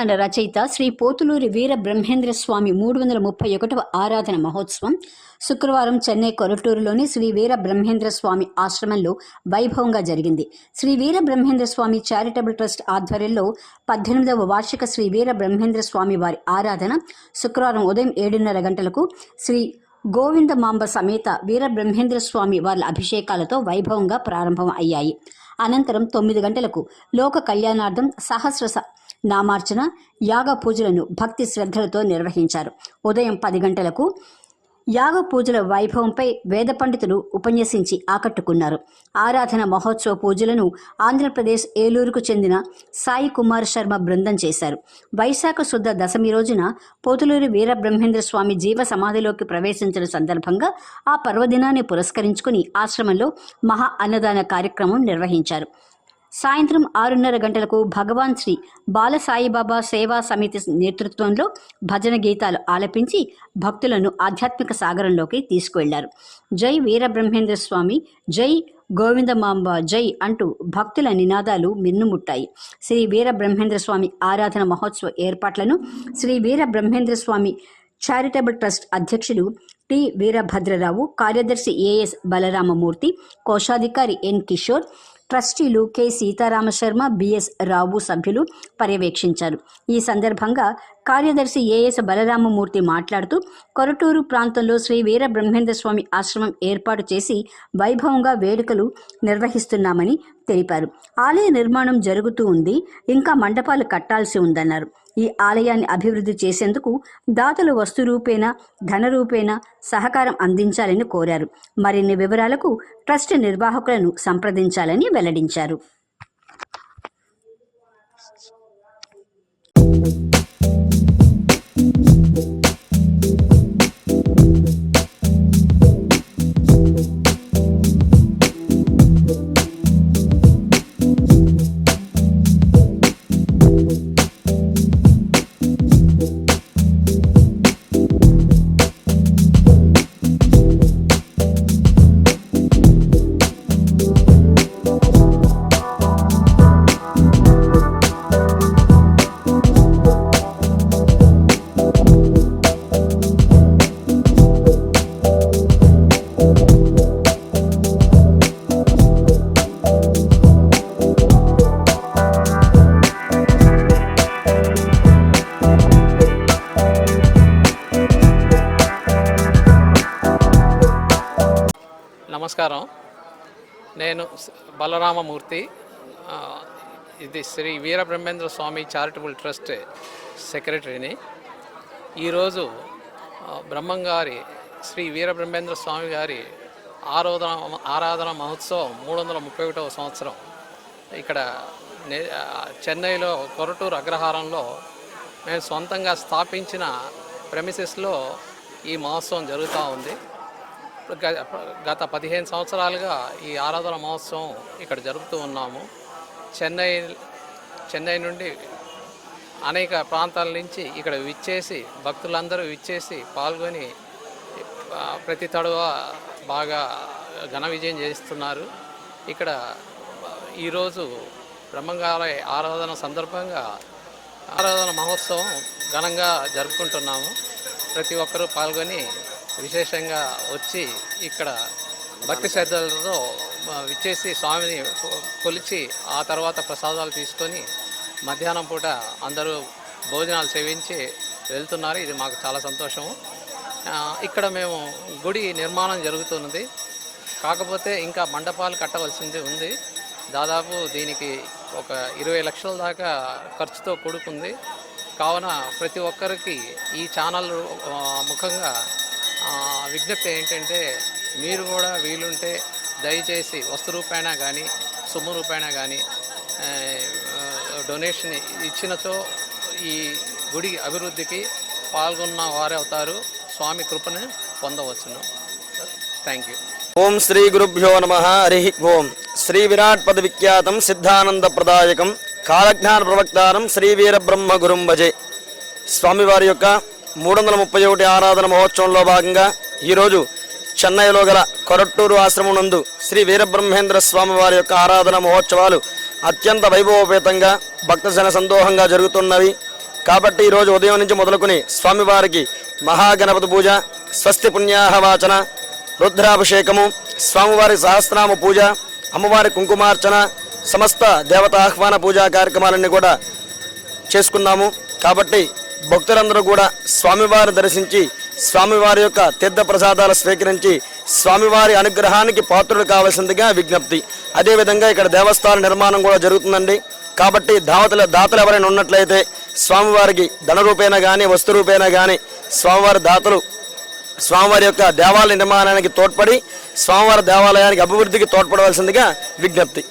కాలజ్ఞాన రచయిత శ్రీ పోతులూరి వీర బ్రహ్మేంద్ర స్వామి మూడు వందల ముప్పై ఒకటవ ఆరాధన మహోత్సవం. శుక్రవారం చెన్నై కొరటూరులోని శ్రీ వీర బ్రహ్మేంద్ర స్వామి ఆశ్రమంలో వైభవంగా జరిగింది. శ్రీ వీర బ్రహ్మేంద్ర స్వామి చారిటబుల్ ట్రస్ట్ ఆధ్వర్యంలో పద్దెనిమిదవ వార్షిక శ్రీ వీర బ్రహ్మేంద్ర స్వామి వారి ఆరాధన శుక్రవారం ఉదయం ఏడున్నర గంటలకు శ్రీ గోవిందమాంబ సమేత వీర బ్రహ్మేంద్ర స్వామి వారి అభిషేకాలతో వైభవంగా ప్రారంభం అయ్యాయి అనంతరం తొమ్మిది గంటలకు లోక కళ్యాణార్థం సహస్ర స- నామార్చన యాగ పూజలను భక్తి శ్రద్ధలతో నిర్వహించారు. ఉదయం పది గంటలకు యాగ పూజల వైభవంపై వేద పండితులు ఉపన్యసించి ఆకట్టుకున్నారు. ఆరాధన మహోత్సవ పూజలను ఆంధ్రప్రదేశ్ ఏలూరుకు చెందిన సాయి కుమార్ శర్మ బృందం చేశారు. వైశాఖ శుద్ధ దశమి రోజున పోతులూరి వీరబ్రహ్మేంద్ర స్వామి జీవ సమాధిలోకి ప్రవేశించిన సందర్భంగా ఆ పర్వదినాన్ని పురస్కరించుకుని ఆశ్రమంలో మహా అన్నదాన కార్యక్రమం నిర్వహించారు. సాయంత్రం ఆరున్నర గంటలకు భగవాన్ శ్రీ బాల సాయిబాబా సేవా సమితి నేతృత్వంలో భజన గీతాలు ఆలపించి భక్తులను ఆధ్యాత్మిక సాగరంలోకి తీసుకువెళ్ళారు. జై వీరబ్రహ్మేంద్ర స్వామి జై గోవిందమాంబ జై అంటూ భక్తుల నినాదాలు మిన్నుముట్టాయి. శ్రీ వీరబ్రహ్మేంద్ర స్వామి ఆరాధన మహోత్సవ ఏర్పాట్లను శ్రీ వీరబ్రహ్మేంద్ర స్వామి చారిటబుల్ ట్రస్ట్ అధ్యక్షుడు టి వీరభద్రరావు కార్యదర్శి ఏఎస్ బలరామమూర్తి కోశాధికారి ఎన్ కిషోర్ ట్రస్టీలు కె సీతారామశర్మ బిఎస్ రావు సభ్యులు పర్యవేక్షించారు. ఈ సందర్భంగా కార్యదర్శి ఏఎస్ బలరామమూర్తి మాట్లాడుతూ కొరటూరు ప్రాంతంలో శ్రీ వీర బ్రహ్మేంద్ర స్వామి ఆశ్రమం ఏర్పాటు చేసి వైభవంగా వేడుకలు నిర్వహిస్తున్నామని తెలిపారు. ఆలయ నిర్మాణం జరుగుతూ ఉంది ఇంకా మండపాలు కట్టాల్సి ఉందన్నారు. ఈ ఆలయాన్ని అభివృద్ధి చేసేందుకు దాతలు వస్తు రూపేణ ధన రూపేణ సహకారం అందించాలని కోరారు. మరిన్ని వివరాలకు ట్రస్ట్ నిర్వాహకులను సంప్రదించాలని వెల్లడించారు. నమస్కారం. నేను బలరామమూర్తి. ఇది శ్రీ వీరబ్రహ్మేంద్ర స్వామి చారిటబుల్ ట్రస్ట్ సెక్రటరీని. ఈరోజు బ్రహ్మంగారి శ్రీ వీరబ్రహ్మేంద్ర స్వామి గారి ఆరాధన ఆరాధన మహోత్సవం మూడు వందల ముప్పై ఒకటవ సంవత్సరం. ఇక్కడ చెన్నైలో కొరటూరు అగ్రహారంలో మేము సొంతంగా స్థాపించిన ప్రెమిసెస్లో ఈ మహోత్సవం జరుగుతూ ఉంది. గత పదిహేను సంవత్సరాలుగా ఈ ఆరాధన మహోత్సవం ఇక్కడ జరుపుతూ ఉన్నాము. చెన్నై చెన్నై నుండి అనేక ప్రాంతాల నుంచి ఇక్కడ విచ్చేసి భక్తులందరూ విచ్చేసి పాల్గొని ప్రతి తడవ బాగా ఘన విజయం చేస్తున్నారు. ఇక్కడ ఈరోజు బ్రహ్మంగారి ఆరాధన సందర్భంగా ఆరాధన మహోత్సవం ఘనంగా జరుపుకుంటున్నాము. ప్రతి ఒక్కరూ పాల్గొని విశేషంగా వచ్చి ఇక్కడ భక్తి శ్రద్ధలతో విచ్చేసి స్వామిని కొలిచి ఆ తర్వాత ప్రసాదాలు తీసుకొని మధ్యాహ్నం పూట అందరూ భోజనాలు సేవించి వెళ్తున్నారు. ఇది మాకు చాలా సంతోషము ఇక్కడ మేము గుడి నిర్మాణం జరుగుతున్నది. కాకపోతే ఇంకా మండపాలు కట్టవలసింది ఉంది. దాదాపు దీనికి ఒక ఇరవై లక్షల దాకా ఖర్చుతో కూడుకుంది. కావున ప్రతి ఒక్కరికి ఈ ఛానల్ ముఖంగా విజ్ఞప్తి ఏంటంటే మీరు కూడా వీలుంటే దయచేసి వస్తు రూపాయన కానీ సొమ్ము రూపాయన కానీ డొనేషన్ ఇచ్చినచో ఈ గుడి అభివృద్ధికి పాల్గొన్న వారే అవుతారు. స్వామి కృపను పొందవచ్చును. Thank you. ఓం శ్రీ గురుభ్యో నమ. హరి ఓం. శ్రీ విరాట్ పద విఖ్యాతం సిద్ధానంద ప్రదాయకం. కాలజ్ఞాన ప్రవక్తారం శ్రీ వీరబ్రహ్మ గురుం భజే. స్వామివారి యొక్క మూడు వందల ముప్పై ఒకటి ఆరాధన మహోత్సవంలో భాగంగా ఈరోజు చెన్నైలో గల కొరట్టూరు ఆశ్రమం నందు శ్రీ వీరబ్రహ్మేంద్ర స్వామి వారి యొక్క ఆరాధన మహోత్సవాలు అత్యంత వైభవోపేతంగా భక్తజన సందోహంగా జరుగుతున్నవి. కాబట్టి ఈరోజు ఉదయం నుంచి మొదలుకొని స్వామివారికి మహాగణపతి పూజ స్వస్తి పుణ్యాహవాచన రుద్రాభిషేకము స్వామివారి సహస్రనామ పూజ అమ్మవారి కుంకుమార్చన సమస్త దేవత ఆహ్వాన పూజా కార్యక్రమాలన్నీ కూడా చేసుకున్నాము. కాబట్టి భక్తులందరూ కూడా స్వామివారిని దర్శించి స్వామివారి యొక్క తీర్థ ప్రసాదాలు స్వీకరించి స్వామివారి అనుగ్రహానికి పాత్రులు కావాల్సిందిగా విజ్ఞప్తి. అదేవిధంగా ఇక్కడ దేవస్థాన నిర్మాణం కూడా జరుగుతుందండి. కాబట్టి దావతల దాతలు ఎవరైనా ఉన్నట్లయితే స్వామివారికి ధన రూపేణ కానీ వస్తు రూపేణ కానీ స్వామివారి దాతలు స్వామివారి యొక్క దేవాలయ నిర్మాణానికి తోడ్పడి స్వామివారి దేవాలయానికి అభివృద్ధికి తోడ్పడవలసిందిగా విజ్ఞప్తి.